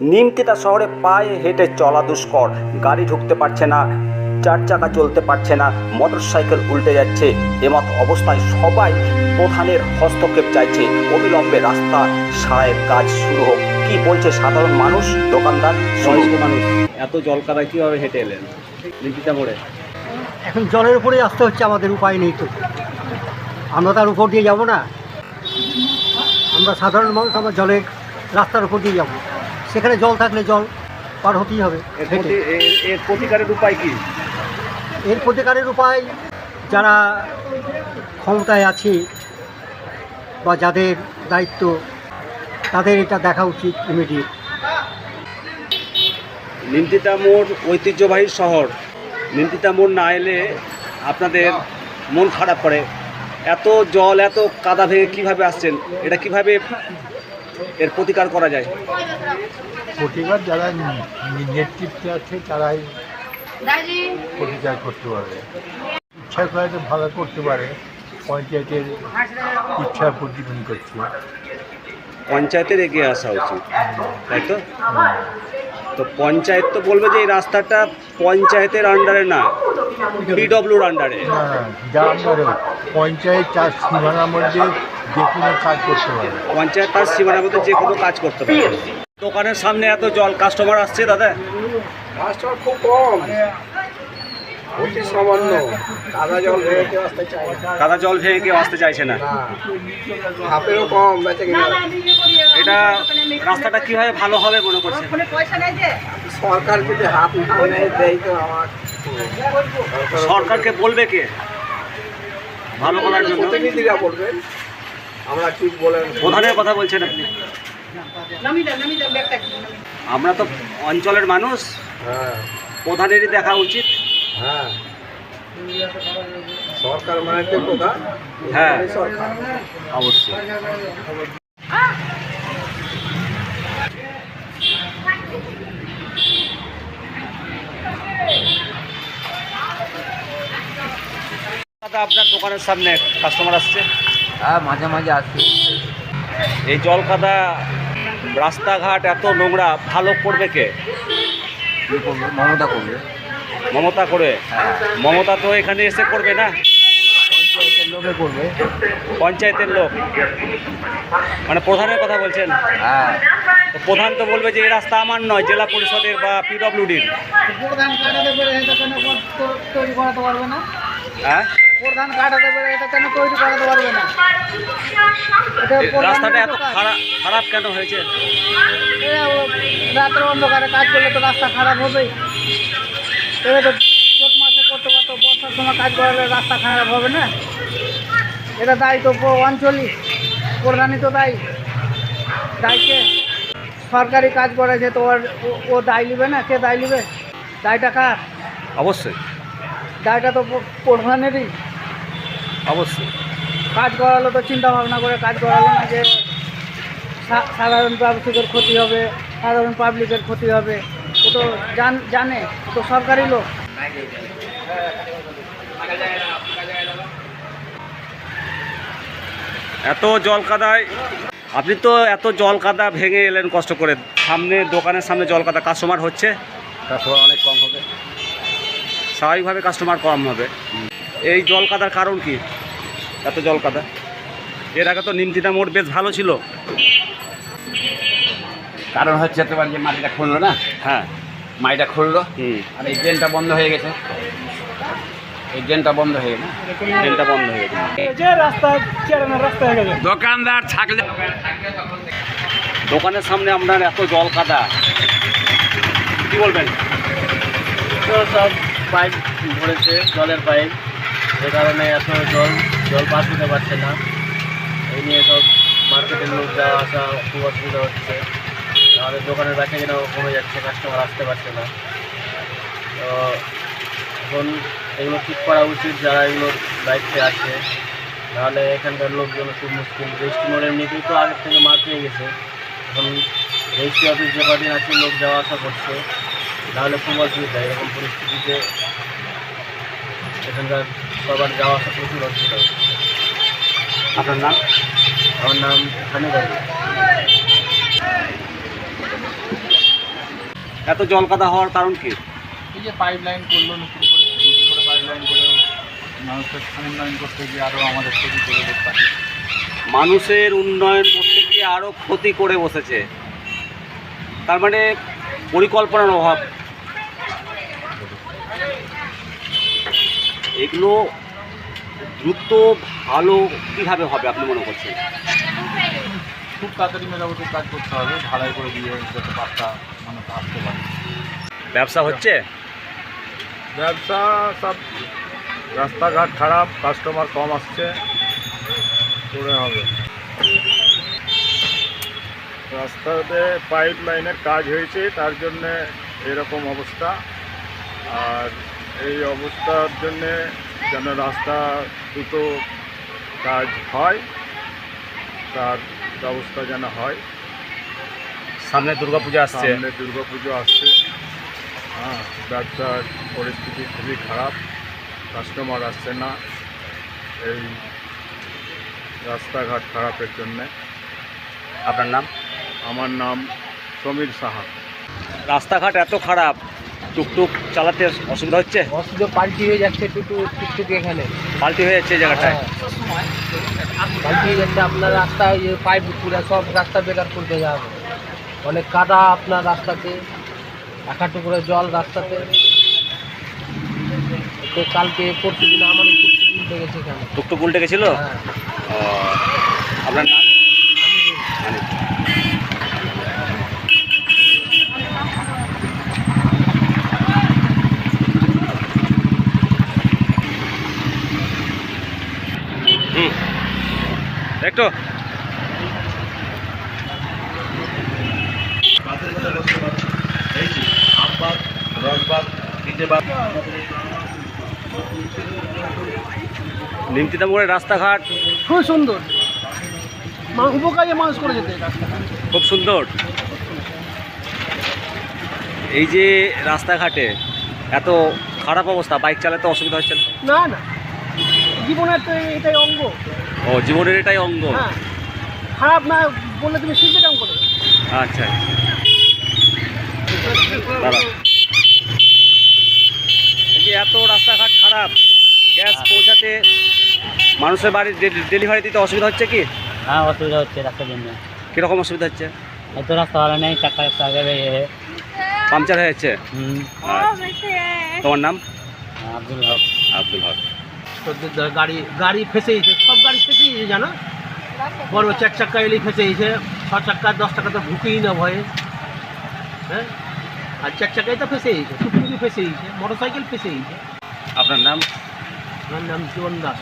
নিমতিতা শহরে পায়ে হেঁটে চলা দুষ্কর। গাড়ি ঢুকতে পারছে না চার চাকা চলতে পারছে না মোটর সাইকেল উল্টে যাচ্ছে। এমত অবস্থায় সবাই প্রধানের হস্তক্ষেপ চাইছে। অবিলম্বে রাস্তা সারাইয়ের কাজ শুরু হোক। কি বলছে সাধারণ মানুষ দোকানদার? বয়স্ক মানুষ এত জল কাদায় কীভাবে হেঁটে এলেন? লিপিটা মোড়ে এখন জলের উপরেই আসতে হচ্ছে আমাদের উপায় নেই তো। আমরা তার উপর দিয়ে যাব না। আমরা সাধারণ মানুষ আমরা জলের রাস্তার উপর দিয়ে যাব। সেখানে জল থাকলে জল পার হতেই হবে এর প্রতিকারের উপায় কি? এর প্রতিকারের উপায় যারা ক্ষমতায় আছে বা যাদের দায়িত্ব তাদের এটা দেখা উচিত ইমিডিয়েট নিমতিতা মোড় ঐতিহ্যবাহী শহর। নিমতিতা মোড় না এলে আপনাদের মন খারাপ করে। এত জল এত কাদা ভেঙে কীভাবে আসছেন? এটা কীভাবে এর প্রতিকার করা যায়? প্রতিবার যারা নি- নেতৃত্বে আছে তারাই প্রতিকার করতে পারবে ইচ্ছা করে তো ভালো করতে পারে পঞ্চায়েতের ইচ্ছার প্রতিদিন করছে। পঞ্চায়েতের এগিয়ে আসা উচিত তাই তো? তো পঞ্চায়েত তো বলবে যে এই রাস্তাটা পঞ্চায়েতের আন্ডারে না। পিডব্লিউর আন্ডারে না যা পঞ্চায়েত তার সীমানার মধ্যে যে কোনো কাজ করতে পারে। পঞ্চায়েত তার সীমানার মধ্যে যে কোনো কাজ করতে পারে। দোকানের সামনে এত জল কাস্টমার আসছে দাদা? কাস্টমার খুব কম। অতি সামান্য। কাদা জল ভেঙে কেউ আসতে চায় কাদা জল ভেঙে কেউ আসতে চাইছে না। হাফেরও কম বেঁচে কিনা এটা রাস্তাটা কীভাবে ভালো হবে মনে করছে সরকার যদি হাত না দেয় তো আমার। সরকারকে বলবে কে? ভালো করার জন্য। প্রতিনিধিরা বলবেন আমরা কি বলেন। প্রধানের কথা বলছেন আপনি। আমরা তো অঞ্চলের মানুষ। হ্যাঁ। প্রধানেরই দেখা উচিত। হ্যাঁ। সরকার মানে প্রধান। হ্যাঁ। সরকার। অবশ্যই। দাদা আপনার দোকানের সামনে কাস্টমার আসছে? হ্যাঁ মাঝে মাঝে আসি। এই জল কাদা রাস্তাঘাট এত নোংরা ভালো করবে কে? মমতা করবে। মমতা করে? হ্যাঁ। মমতা তো এখানে এসে করবে না? পঞ্চায়েতের লোকে করবে। পঞ্চায়েতের লোক? মানে প্রধানের কথা বলছেন? হ্যাঁ। তো প্রধান তো বলবে যে এই রাস্তা আমার নয় জেলা পরিষদের বা পিডব্লিউডির প্রধান তৈরি করাতে পারবে না। হ্যাঁ? প্রধান কাটাতে পেরে এটা কেন তৈরি করাতে পারবে না? এটা রাস্তাটা এত খারাপ খারাপ কেন হয়েছে? রাতের অন্ধকারে কাজ করলে তো রাস্তা খারাপ হবেই। এবার তো চোট মাসে করতে পারতো বর্ষার সময় কাজ করালে রাস্তা খারাপ হবে না? এটা দায়ী তো অঞ্চলই প্রধানই তো দায়ী। দায়ীকে সরকারি কাজ করেছে তো ওর ও- ও দায় নিবে না? কে দায় নিবে? দায়টা কার? অবশ্যই। দায়টা তো প্রধানেরই। অবশ্যই। কাজ করালো তো চিন্তা ভাবনা করে কাজ করালো না যে সা- সাধারণ পাবলিকের ক্ষতি হবে সাধারণ পাবলিকের ক্ষতি হবে। ও তো জান জানে তো সরকারি লোক। এত জল কাদায় আপনি তো এত জল কাদা ভেঙে এলেন কষ্ট করে। সামনে দোকানের সামনে জল কাদা কাস্টমার হচ্ছে? কাস্টমার অনেক কম হবে। স্বাভাবিকভাবে কাস্টমার কম হবে। এই জল কাদার কারণ কি? এত জল কাদা এর আগে তো নিমতিতা মোট বেশ ভালো ছিল। কারণ হচ্ছে তোমার যে মাটিটা খুললো না? হ্যাঁ। মাটিটা খুললো। হুম। আর এই ড্রেনটা বন্ধ হয়ে গেছে। এই ড্রেনটা বন্ধ হয়ে গেছে। ট্রেনটা বন্ধ হয়ে গেছে। যে রাস্তা চেরানোর রাস্তা হয়ে গেছে। দোকানদার থাকলে দোকানের সামনে আপনার এত জল কাদা কি বলবেন? সব পাইপ ভরেছে জলের পাইপ। এ কারণে এত জল জল পাস হতে পারছে না। এই নিয়ে সব মার্কেটের লোক যাওয়া আসা, খুব অসুবিধা হচ্ছে। আমাদের দোকানের বেচা কেনাও কমে যাচ্ছে কাস্টমার আসতে পারছে না। তো এখন এগুলো ঠিক করা উচিত, যারা এগুলোর দায়িত্বে আছে। নাহলে এখানকার লোকজন খুব মুশকিল। রেজিস্ট্রি মোড় এমনিতেই তো আগের থেকে মার পেয়ে গেছে। এখন রেজিস্ট্রি অফিস যে কদিন আছে, লোক যাওয়া আসা করছে। নাহলে খুব অসুবিধা এরকম পরিস্থিতিতে এখানকার সবার যাওয়া আসা প্রচুর অসুবিধা হচ্ছে। আপনার নাম? আমার নাম হানিবাবু এত জল কাদা হওয়ার কারণ কি? এই যে পাইপ লাইন করল নতুন করে নতুন করে পাইপ লাইন করে মানুষের উন্নয়ন করতে গিয়ে আরও আমাদের ক্ষতি করে বসে মানুষের উন্নয়ন করতে গিয়ে আরও ক্ষতি করে বসেছে। তার মানে পরিকল্পনার অভাব। এগুলো দ্রুত ভালো কীভাবে হবে আপনি মনে করছেন? খুব তাড়াতাড়ি মেরামতের কাজ করতে হবে ঢালাই করে দিয়ে যাতে পাঁচটা মানুষ আসতে পারে। ব্যবসা হচ্ছে? ব্যবসা সব রাস্তাঘাট খারাপ কাস্টমার কম আসছে করে হবে। রাস্তাতে পাইপ লাইনের কাজ হয়েছে তার জন্যে এরকম অবস্থা। আর এই অবস্থার জন্যে যেন রাস্তা দ্রুত কাজ হয় তার ব্যবস্থা যেন হয়। সামনে দুর্গাপূজা আসছে। সামনে দুর্গাপুজো আসছে। হ্যাঁ ব্যবসার পরিস্থিতি খুবই খারাপ কাস্টমার আসছে না এই রাস্তাঘাট খারাপের জন্যে। আপনার নাম? আমার নাম সমীর সাহা। রাস্তাঘাট এত খারাপ টুকটুক চালাতে অসুবিধা হচ্ছে? অসুবিধা পাল্টি হয়ে যাচ্ছে টুটু টুকটুক এখানে। পাল্টি হয়ে যাচ্ছে জায়গাটায়? পাল্টি হয়ে যাচ্ছে আপনার রাস্তা পাইপ পুরো সব রাস্তা বেকার করতে যাবে অনেক কাদা আপনার রাস্তাতে এক হাঁটু করে জল রাস্তাতে। তো কালকে পরশু দিন আমার একটু উল্টে গেছে এখানে। টুকটুক উল্টে গেছিল? হ্যাঁ। ও, আপনার নাম? মানে হুম। একটু নিমতিতামগড়ের রাস্তাঘাট। খুব সুন্দর। মা- উপকারী মানুষ করে যেতে। খুব সুন্দর। এই যে রাস্তাঘাটে এত খারাপ অবস্থা বাইক চালাতে অসুবিধা হচ্ছে না না। জীবনের তো এটাই অঙ্গ। ও জীবনের এটাই অঙ্গ। হ্যাঁ। খারাপ না বললে তুমি শিখবে কেমন করে। আচ্ছা। যে এত রাস্তাঘাট খারাপ গ্যাস পৌঁছাতে মানুষের বাড়ি ডেলিভারি দিতে অসুবিধা হচ্ছে কি? হ্যাঁ অসুবিধা হচ্ছে রাস্তার জন্য। কীরকম অসুবিধা হচ্ছে? এত রাস্তা ভালো নেই চাকা পাংচার হয়ে যাচ্ছে? হুম। আচ্ছা। তোমার নাম? আব্দুল হক। আব্দুল হক। গাড়ি গাড়ি ফেঁসে গেছে সব গাড়ি ফেঁসে গেছে জানো? বড় চার চাক্কা এলেই ফেঁসে গেছে ছ চাক্কা দশ টাকা তো ঢুকেই না ভয়ে। হ্যাঁ? আর চার চাকাই তো ফেঁসেইছে টুকটুকি ফেঁসে গেছে মোটর সাইকেল ফেঁসে গেছে আপনার নাম? আমার নাম জীবন দাস।